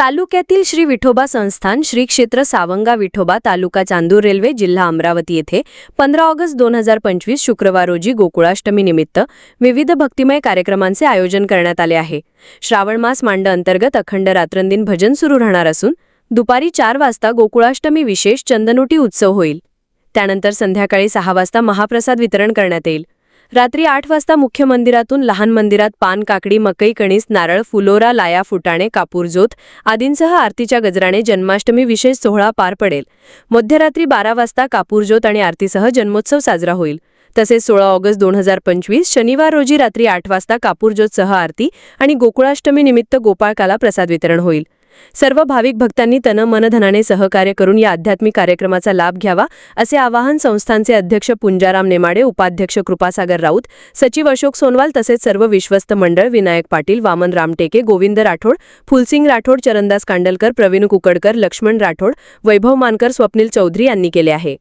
तालुक्यातील श्री विठोबा संस्थान श्री क्षेत्र सावंगा विठोबा तालुका चांदूर रेल्वे जिल्हा अमरावती येथे पंधरा ऑगस्ट दोन हजार पंचवीस शुक्रवार रोजी गोकुळाष्टमी निमित्त विविध भक्तिमय कार्यक्रमांचे आयोजन करण्यात आले आहे. श्रावण मास मांड अंतर्गत अखंड रात्रंदिन भजन सुरू राहणार असून दुपारी चार वाजता गोकुळाष्टमी विशेष चंदनोटी उत्सव होईल. त्यानंतर संध्याकाळी सहा वाजता महाप्रसाद वितरण करण्यात येईल. रात्री आठ वाजता मुख्य मंदिरातून लहान मंदिरात पान काकडी मकई कणीस नारळ फुलोरा लाया फुटाणे कापूरजोत आदींसह आरतीच्या गजराने जन्माष्टमी विशेष सोहळा पार पडेल. मध्यरात्री बारा वाजता कापूरजोत आणि आरतीसह जन्मोत्सव साजरा होईल. तसेच सोळा ऑगस्ट दोन हजार पंचवीस शनिवार रोजी रात्री आठ वाजता कापूरजोत सह आरती आणि गोकुळाष्टमी निमित्त गोपाळकाला प्रसाद वितरण होईल. सर्व भाविक भक्तांनी तन मनधनाने सहकार्य करून या आध्यात्मिक कार्यक्रमाचा लाभ घ्यावा असे आवाहन संस्थानचे अध्यक्ष पुंजाराम नेमाडे उपाध्यक्ष कृपासागर राऊत सचिव अशोक सोनवाल तसेच सर्व विश्वस्त मंडळ विनायक पाटील वामन रामटेके गोविंद राठोड फुलसिंग राठोड चरणदास कांडलकर प्रवीण कुकडकर लक्ष्मण राठोड वैभव मानकर स्वप्नील चौधरी यांनी केले आहे.